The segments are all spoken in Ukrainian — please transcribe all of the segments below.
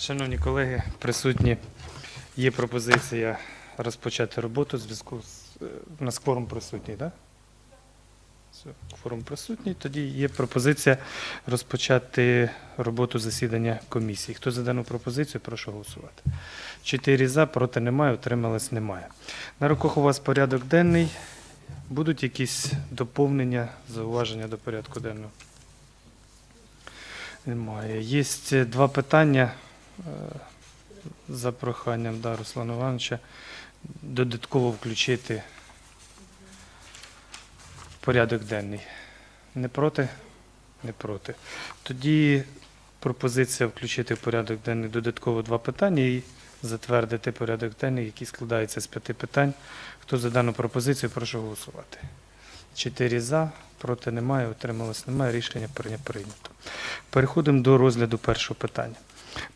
Шановні колеги, присутні, є пропозиція розпочати роботу в зв'язку з е, у нас кворум присутній, так? Все, кворум присутній. Тоді є пропозиція розпочати роботу засідання комісії. Хто за дану пропозицію, прошу голосувати. Чотири за, проти немає, утрималось немає. На руках у вас порядок денний. Будуть якісь доповнення, зауваження до порядку денного? Немає. Є е, два питання за проханням да, Руслана Івановича додатково включити порядок денний. Не проти? Не проти. Тоді пропозиція включити в порядок денний додатково два питання і затвердити порядок денний, який складається з п'яти питань. Хто за дану пропозицію, прошу голосувати. Чотири за, проти немає, утрималось немає. Рішення прийнято. Переходимо до розгляду першого питання.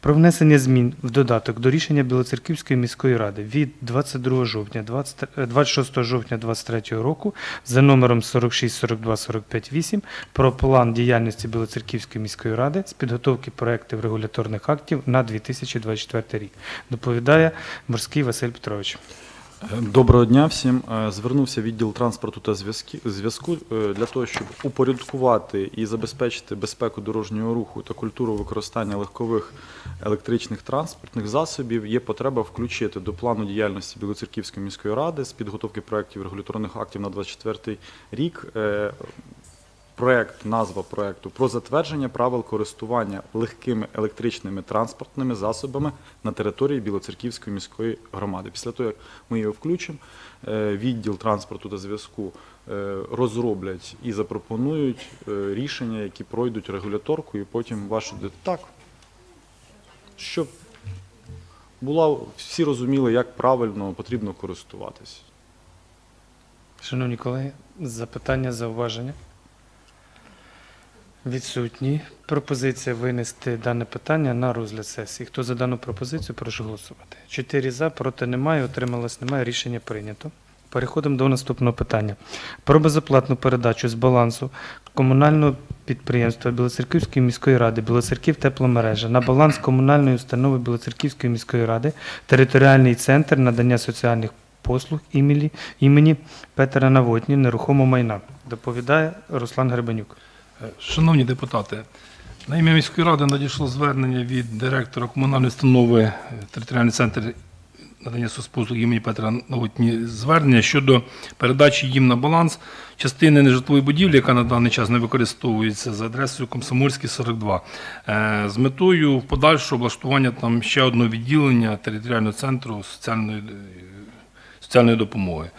Про внесення змін в додаток до рішення Білоцерківської міської ради від 22 жовтня 20 е, 26 жовтня 2023 року за номером 46 42 45 8 про план діяльності Білоцерківської міської ради з підготовки проєктів регуляторних актів на 2024 рік. Доповідає Морський Василь Петрович. Доброго дня всім. Е, Звернувся відділ транспорту та зв'язку е, для того, щоб упорядкувати і забезпечити безпеку дорожнього руху та культуру використання легкових електричних транспортних засобів. Є потреба включити до плану діяльності Білоцерківської міської ради з підготовки проєктів регуляторних актів на 2024 рік. Проект, назва проекту про затвердження правил користування легкими електричними транспортними засобами на території Білоцерківської міської громади. Після того, як ми його включимо, е, відділ транспорту та зв'язку е, розроблять і запропонують е, рішення, які пройдуть регуляторку, і потім вашу так, щоб була всі розуміли, як правильно потрібно користуватись. Шановні колеги, запитання, зауваження? Відсутні. Пропозиція винести дане питання на розгляд сесії. Хто за дану пропозицію, прошу голосувати. Чотири за, проти немає, утрималось немає. Рішення прийнято. Переходимо до наступного питання. Про безоплатну передачу з балансу комунального підприємства Білоцерківської міської ради Білоцерків тепломережа на баланс комунальної установи Білоцерківської міської ради територіальний центр надання соціальних послуг імені, імені Петера Навотні нерухомого майна. Доповідає Руслан Гребенюк. Шановні депутати, на ім'я міської ради надійшло звернення від директора комунальної установи е, територіальний центр надання соцпослуг імені Петра Новотні звернення щодо передачі їм на баланс частини нежитлової будівлі, яка на даний час не використовується за адресою Комсомольський 42, е, з метою в подальшого облаштування там ще одного відділення територіального центру соціальної е, соціальної допомоги.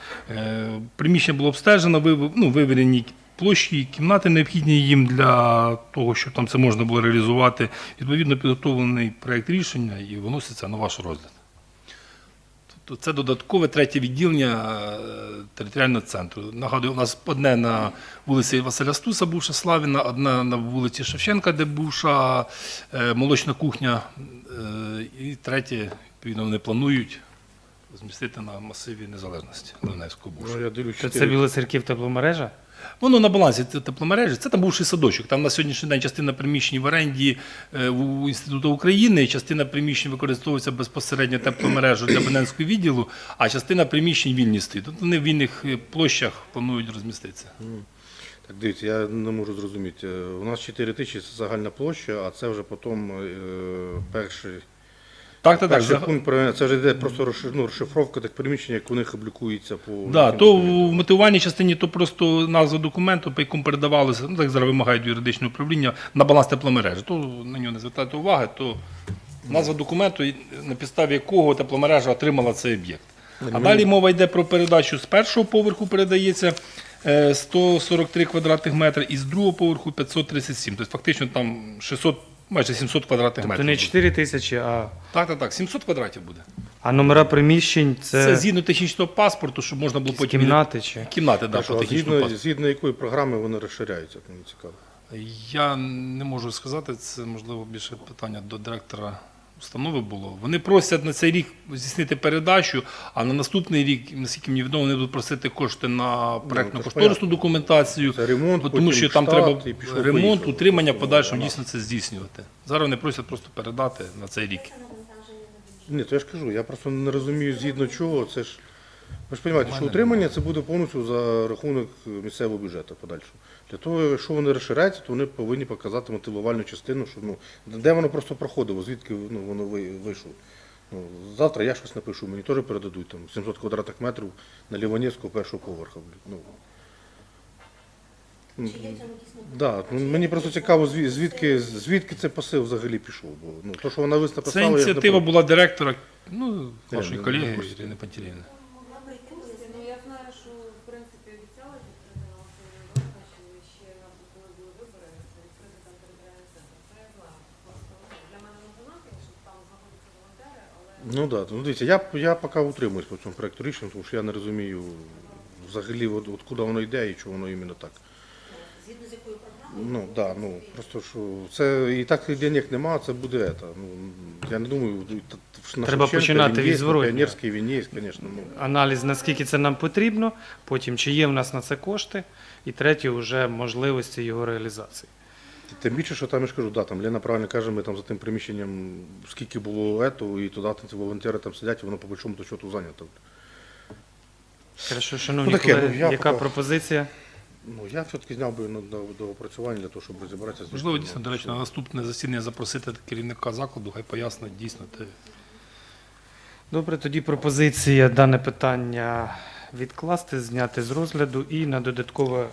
Приміщення було обстежено, ну, вивірені площі, кімнати необхідні їм для того, щоб там це можна було реалізувати. Відповідно, підготовлений проєкт рішення і виноситься на ваш розгляд. Тобто це додаткове третє відділення е, територіального центру. Нагадую, у нас одне на вулиці Василя Стуса, бувша Славіна, одна на вулиці Шевченка, де бувша е, молочна кухня, е, і третє, відповідно, вони планують змістити на масиві незалежності Ленівського бувшого. Ну, Це, це Білоцерків тепломережа? Воно на балансі тепломережі. Це там бувший садочок. Там на сьогоднішній день частина приміщень в оренді е, у Інституту України, частина приміщень використовується безпосередньо тепломережу для Бененського відділу, а частина приміщень вільні стоїть. Тобто вони в вільних е, площах планують розміститися. Так, дивіться, я не можу зрозуміти. Е, У нас 4 тисячі це загальна площа, а це вже потім перший, Так, так, так. перший за- пункт про- це вже йде просто розши- ну, розшифровка тих приміщень, як у них облікується по Да, то в мотивувальній частині то просто назва документу, по якому передавалося, ну так зараз вимагають юридичне управління на баланс тепломережі. То на нього не звертайте уваги, то назва документу, і на підставі якого тепломережа отримала цей об'єкт. А далі мова йде про передачу з першого поверху передається е, 143 квадратних метри і з другого поверху 537. Тобто фактично там 600, майже 700 квадратних Тобто метрів. не буде. 4 тисячі, а, Так, так, так, 700 квадратів буде. а номера приміщень це, Це, згідно технічного паспорту, щоб можна було потім... кімнати чи? Кімнати, да, Хорошо, а технічному згідно, паспорту. згідно якої програми вони розширяються, мені цікаво. Я не можу сказати, це можливо більше питання до директора установи було. Вони просять на цей рік здійснити передачу, а на наступний рік, наскільки мені відомо, вони будуть просити кошти на проектно-кошторисну документацію. Це ремонт, тому потім що там штат, треба ремонт, поїхав. утримання подальшому дійсно це здійснювати. Зараз вони просять просто передати на цей рік. Ні, то я ж кажу, я просто не розумію згідно чого. Це ж ви ж розумієте, що утримання це буде повністю за рахунок місцевого бюджету подальшого. Для того, якщо вони розширяються, то вони повинні показати мотивувальну частину, що ну де воно просто проходило, звідки ну, воно вийшло. Ну, завтра я щось напишу, мені теж передадуть там 700 квадратних метрів на Ліванівського першого поверха. Ну, Да, ну, мені просто цікаво, зві- звідки, звідки цей посил взагалі пішов. Бо ну, то, що вона лист написала, Це я не ініціатива була директора, ну, ну, колеги. Ірини Пантеліївни. могла прийти Ну, пояснити? я знаю, що в принципі обіцяли відкрити на Василі Івановичі ще коли були вибори, відкрити там територіальний центр. Це я знаю. Просто ну, для мене новина, звісно, там знаходяться волонтери, але Ну так, да. ну дивіться, я, я поки утримуюсь по цьому проекту рішення, тому що я не розумію взагалі, от, от куди воно йде і чого воно іменно так. Згідно з якою програмою? Ну да, ну просто що це і так денег нема, це буде це. Ну я не думаю, на Треба починати від зворотнього. Піонерський він є, звісно. Ну. Аналіз, наскільки це нам потрібно, потім чи є в нас на це кошти, і третє, вже можливості його реалізації. Тим більше, що там я ж кажу, да, там Лена правильно каже, ми там за тим приміщенням, скільки було ето, і туди ці волонтери там сидять, і воно по большому то счету зайнято. Хорошо, шановні Ну, таке, колеги, ну, я яка поки- пропозиція? Ну я все-таки зняв би на до, до опрацювання для того, щоб розібратися з Можливо, дійсно, до речі, на наступне засідання запросити керівника закладу, хай пояснить дійсно те. Добре, тоді пропозиція дане питання відкласти, зняти з розгляду і на додаткове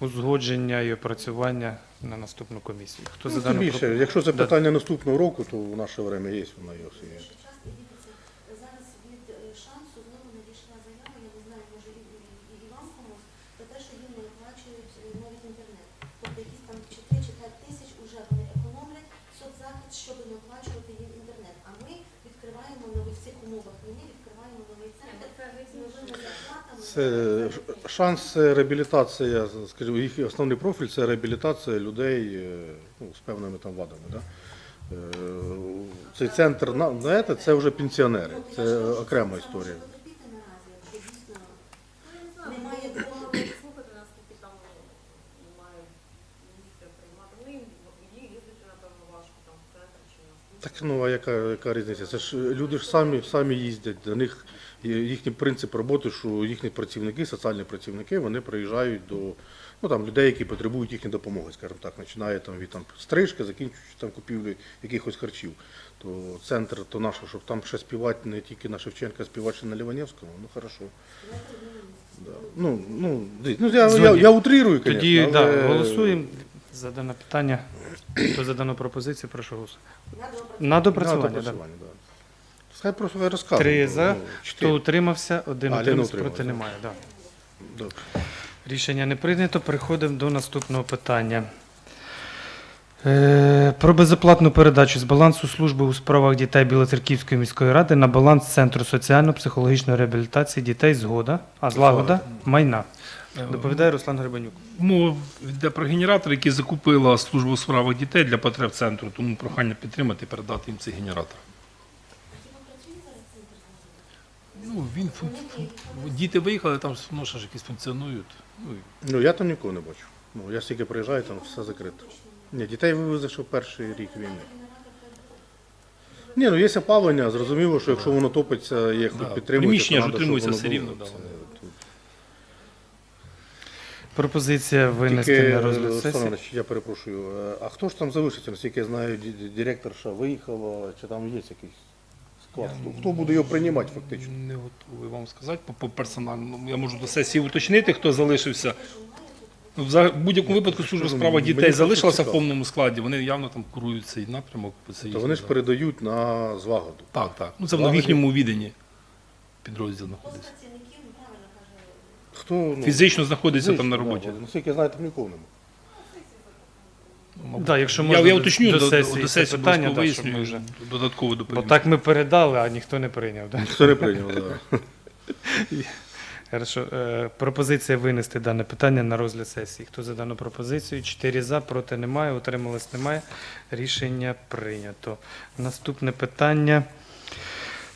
узгодження і опрацювання на наступну комісію. Хто Ну, за дану більше, пропозицію? якщо це Да. питання наступного року, то в наше время є, вона є. все є. Ще час, дивіться, зараз від е, шансу знову надійшла заява, я не знаю, може і, і, і вам комусь, про те, що їм не оплачують е, навіть інтернет. Тобто якісь там 4 чи 5 тисяч уже вони економлять соцзахист, щоб не оплачувати їм інтернет. А ми відкриваємо в цих умовах війни, відкриваємо Це шанс реабілітація, скажімо, їх основний профіль це реабілітація людей е, ну, з певними там вадами. Да? Е, Цей центр на, на це, вже пенсіонери, це окрема історія. Так ну а яка, яка різниця? Це ж люди ж самі самі їздять. Для них їхній принцип роботи, що їхні працівники, соціальні працівники, вони приїжджають до ну там людей, які потребують їхньої допомоги, скажімо так, починає там від там стрижки, закінчуючи там купівлі якихось харчів. То центр то наше, щоб там ще співати не тільки на Шевченка, співати ще на Ліванівському, ну хорошо. Да. Ну, ну, ну я, я, я утрирую, звісно. Тоді але... да, голосуємо за дане питання. Хто за дану пропозицію, прошу голосувати. на. На На допрацювання. Да. да. Хай просто хай розказує. Три за, Ну, хто утримався, один А, Лена утримався, проти да. немає. Да. Добре. Рішення не прийнято. Переходимо до наступного питання. Е, Про безоплатну передачу з балансу служби у справах дітей Білоцерківської міської ради на баланс Центру соціально-психологічної реабілітації дітей згода, а злагода майна. Доповідає Руслан Гребенюк. Мова йде про генератор, який закупила служба у справах дітей для потреб центру, тому прохання підтримати і передати їм цей генератор. Хіба працює зараз центр? Ну, він фун- фун- Діти виїхали, там ну, ж якісь функціонують. Ну, і Ну я там нікого не бачу. Ну я стільки приїжджаю, там все закрито. Ні, дітей вивезли, що перший рік війни. Ні, ну є опалення, зрозуміло, що якщо воно топиться, є хто Да, підтримує, приміщення ж утримується все рівно, да, воно. Пропозиція винести Тільки, на розгляд Олександр сесії. Іванович, я перепрошую, е, а хто ж там залишиться, наскільки я знаю, ді- ді- директорша виїхала, чи там є якийсь склад? Хто- Хто буде його приймати фактично? Не готовий вам сказати по, по персональному. Я можу до сесії уточнити, хто залишився. Ну, в будь-якому випадку служба Мені дітей просто залишилася в цікаво. повному складі. Вони явно там курують цей напрямок. Це То їхнє, вони ж да. передають на злагоду. Так, так. Ну це в їхньому віданні підрозділ знаходиться. Хто ну, Фізично знаходиться там на роботі. Наскільки я знаю, там нікого немає. Ну, мабуть. Да, якщо я, можна я до- уточню до до, сесії до сесії питання, да, щоб ми вияснюю, вже- додатково Бо так ми передали, а ніхто не прийняв. Да? Ніхто не прийняв, да. Хорошо. Е, пропозиція винести дане питання на розгляд сесії. Хто за дану пропозицію? Чотири за, проти немає, утрималось немає. Рішення прийнято. Наступне питання.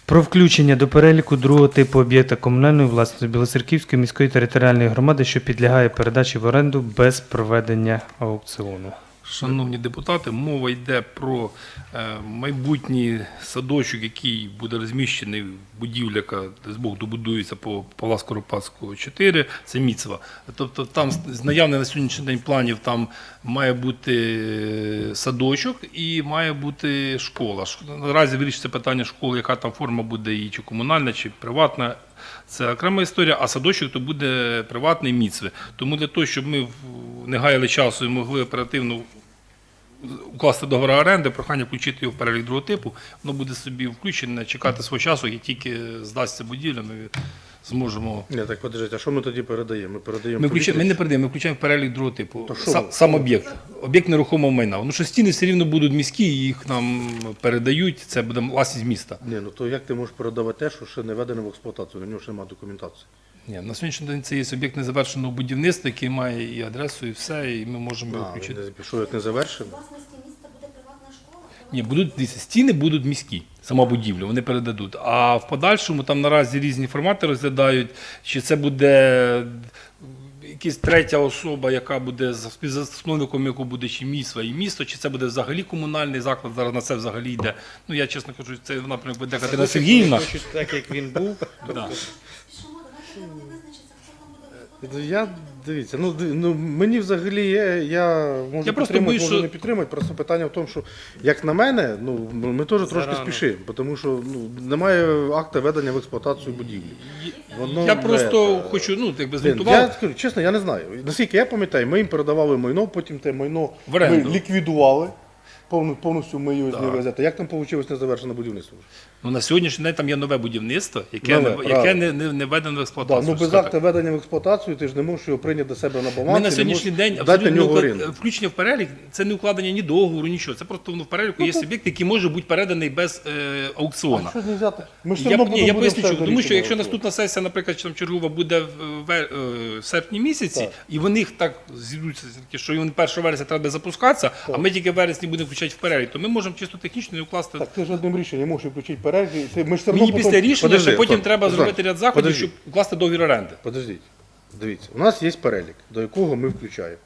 Про включення до переліку другого типу об'єкта комунальної власності Білоцерківської міської територіальної громади, що підлягає передачі в оренду без проведення аукціону. Шановні депутати, мова йде про е, майбутній садочок, який буде розміщений в будівлі, яка з Бог добудується по Палас Коропадського 4, це Міцва. Тобто там з- на сьогоднішній день планів там має бути е, садочок і має бути школа. Наразі вирішиться питання школи, яка там форма буде, і чи комунальна, чи приватна. Це окрема історія, а садочок то буде приватний міцви. Тому для того, щоб ми не гаяли часу і могли оперативно укласти договор оренди, прохання включити його в перелік другого типу, воно буде собі включене, чекати свого часу, як тільки здасться будівля, ми зможемо. Ні, так подождіть, а що ми тоді передаємо? Ми передаємо Ми, включаємо, ми не передаємо, ми включаємо в перелік другого типу. То що Сам, ви? сам об'єкт. Об'єкт нерухомого майна. Ну що стіни все рівно будуть міські, їх нам передають, це буде власність міста. Ні, ну то як ти можеш передавати те, що ще не введено в експлуатацію, на нього ще немає документації. Ні, на сьогоднішній день це є об'єкт незавершеного будівництва, який має і адресу, і все, і ми можемо його включити. що як не завершено? Власності міста буде приватна школа? Ні, будуть дивіться, стіни будуть міські, сама будівля, вони передадуть. А в подальшому там наразі різні формати розглядають, чи це буде якась третя особа, яка буде за- співзасновником, яку буде чи місто і місто, чи це буде взагалі комунальний заклад. Зараз на це взагалі йде. Ну я чесно кажу, це напрямок веде Катерина Сергіївна. Хочуть так, як він був. Да. Я дивіться, ну, ди- ну мені взагалі є, я можу Я просто підтримати, боюсь, можу що- не підтримати. Просто питання в тому, що як на мене, ну ми теж трошки Зарано. спішимо, тому що ну немає акта введення в експлуатацію будівлі. Воно Я не- просто хочу, ну, якби Блін, Я змонтував. скажу, чесно, я не знаю. Наскільки я пам'ятаю, ми їм передавали майно, потім те майно В оренду. ми ліквідували. Повну- Повністю ми його зняли взяти. Як там вийшло незавершене будівництво? Ну, на сьогоднішній день там є нове будівництво, яке, Нове, не, яке правильно. не, не, не введено в Да, експлуатацію. ну без акта введення в експлуатацію ти ж не можеш його прийняти до себе на баланс. Ми на сьогоднішній день дати абсолютно не уклад- включення в перелік це не укладення ні договору, нічого. Це просто воно в переліку є об'єкт, який може бути переданий без е, аукціону. Що ж не взяти? Ми ж все Я, одно ні, будемо я будемо поясню, все чому. тому що якщо наступна сесія, наприклад, чи там чергова буде в, е, в серпні місяці, Так. і вони їх так зійдуться, що вони 1 вересня треба запускатися, а ми тільки в вересні будемо включати в перелік, то ми можемо чисто технічно не укласти. Так ти ж одним рішенням можеш включити перелік. І Ти, ми ж все одно Мені потім- після рішення, Подожди, що потім стоп, треба Руслан, зробити ряд заходів, подожди. щоб укласти договір оренди. Подождіть, дивіться, у нас є перелік, до якого ми включаємо.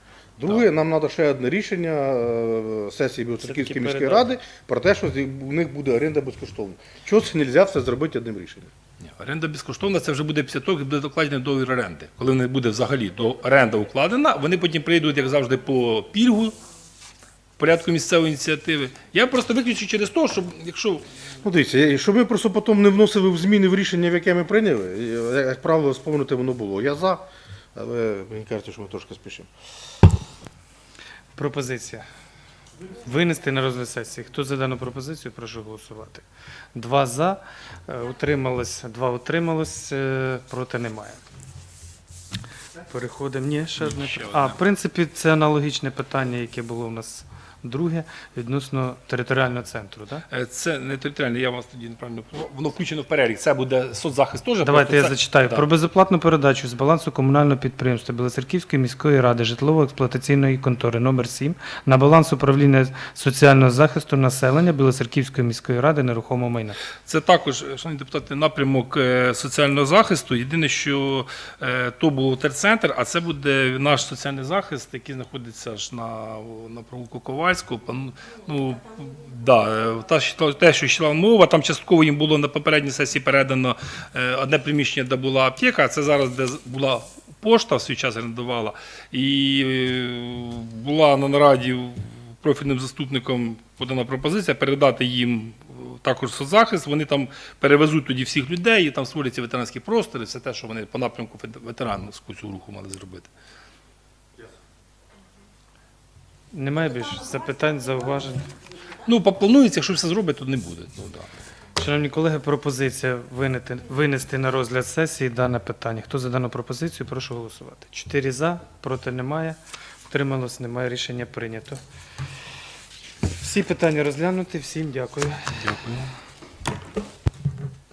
Друге, нам треба ще одне рішення е, сесії Білоцерківської міської ради про те, що зі- у них буде оренда безкоштовна. Чого це не можна все зробити одним рішенням? Ні, оренда безкоштовна, це вже буде після того, як буде докладений договір оренди. Коли не буде взагалі до оренда укладена, вони потім прийдуть, як завжди, по пільгу в порядку місцевої ініціативи. Я просто виключу через те, щоб якщо Ну, дивіться, щоб ми просто потім не вносили в зміни в рішення, в яке ми прийняли. е, Як правило, сповнити воно було. Я за, але мені кажеться, що ми трошки спішимо. Пропозиція. Винести на розгляд сесії. Хто за дану пропозицію, прошу голосувати. Два за, е, утрималось, два утрималось, е, проти немає. Переходимо. Ні, ще одне. ще А, одне. в принципі, це аналогічне питання, яке було у нас друге, відносно територіального центру. Так? Е, Це не територіальне, я вас тоді неправильно воно включено в перелік. Це буде соцзахист теж. Давайте я це- зачитаю. Да. Про безоплатну передачу з балансу комунального підприємства Білоцерківської міської ради житлово-експлуатаційної контори номер 7 на баланс управління соціального захисту населення Білоцерківської міської ради нерухомого майна. Це також, е, шановні депутати, напрямок е, соціального захисту. Єдине, що то був терцентр, а це буде наш соціальний захист, який знаходиться ж на, на провулку Ковальського. Пан- Ну, да, е, те, що йшла мова, там частково їм було на попередній сесії передано е, одне приміщення, де була аптека, а це зараз, де була пошта в свій час орендувала. І е, була на нараді профільним заступником подана пропозиція передати їм також соцзахист. Вони там перевезуть тоді всіх людей, і там створяться ветеранські простори, все те, що вони по напрямку вет- ветеранського цього руху мали зробити. Немає більше запитань, зауважень. Ну, планується, якщо все зробить, то не буде. Ну, да. Шановні колеги, пропозиція винести, винести на розгляд сесії дане питання. Хто за дану пропозицію, прошу голосувати. Чотири за, проти немає. Втрималось, немає. Рішення прийнято. Всі питання розглянуті. Всім дякую. Дякую.